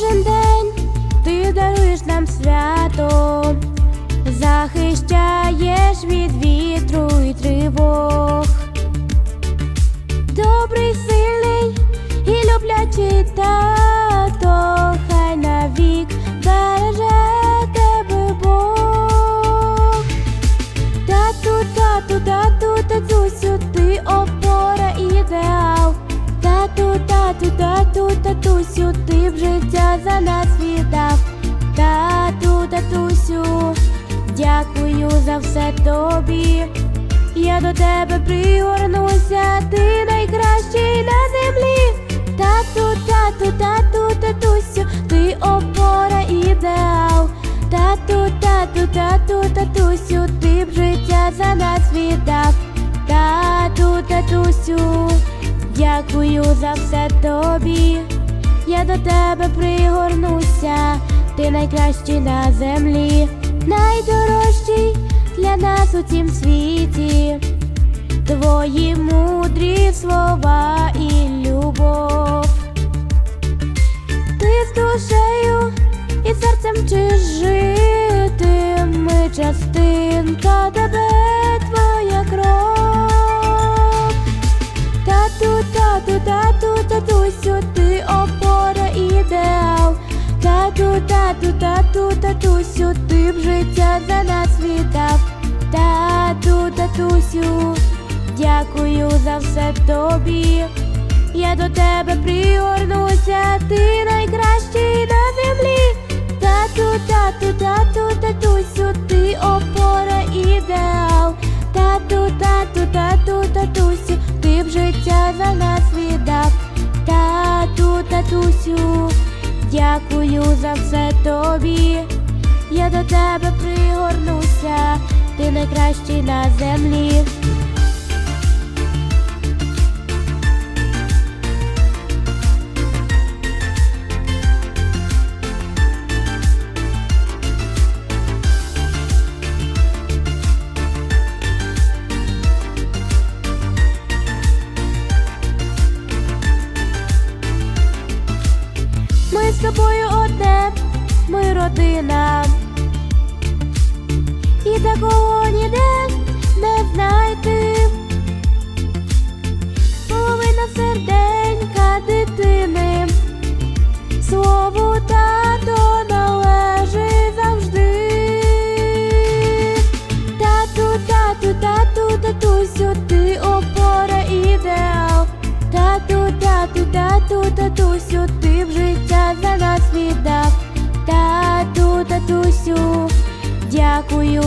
кожен день ти даруєш нам свято, захищаєш від вітру. За нас віддав. Тату, татусю, дякую за все тобі. Я до тебе пригорнуся, ти найкращий на землі. Тату, тату, тату, татусю, ти опора ідеал. Тату, тату, тату, татусю, ти б життя за нас віддав. Тату, татусю, дякую за все тобі. Я до тебе пригорнуся, ти найкращий на землі, найдорожчий для нас у цім світі. Твої мудрі слова і любов. Ти з душею і серцем вчиш жити. Ми частинка тебе, Тату, тату, тату, татусю, ти б життя за нас віддав. Тату, татусю, дякую за все тобі. Я до тебе пригорнуся, ти найкращий на землі. Тату, тату, тату, татусю, ти опора ідеал. Тату, тату, тату, татусю, ти б життя за нас дякую за все тобі. Я до тебе пригорнуся, ти найкращий на землі. З тобою одне, ми родина. І такого ніде не знайти. Половина серденька дитини. Слову тато належить завжди. Тату, тату, тату, татусю, ти опора ідеал. Тату, тату,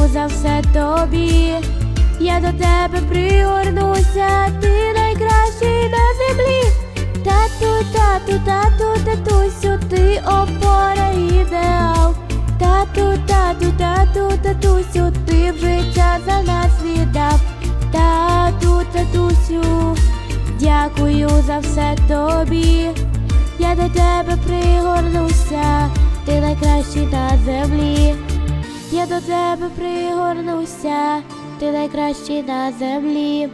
за все тобі. Я до тебе пригорнуся, ти найкращий на землі. Тату, тату, тату, татусю, ти опора ідеал. Тату, тату, тату, татусю, ти в життя за нас віддав. Тату, татусю, дякую за все тобі. Я до тебе пригорнуся, ти найкращий на землі. Я до тебе пригорнуся, ти найкращий на землі.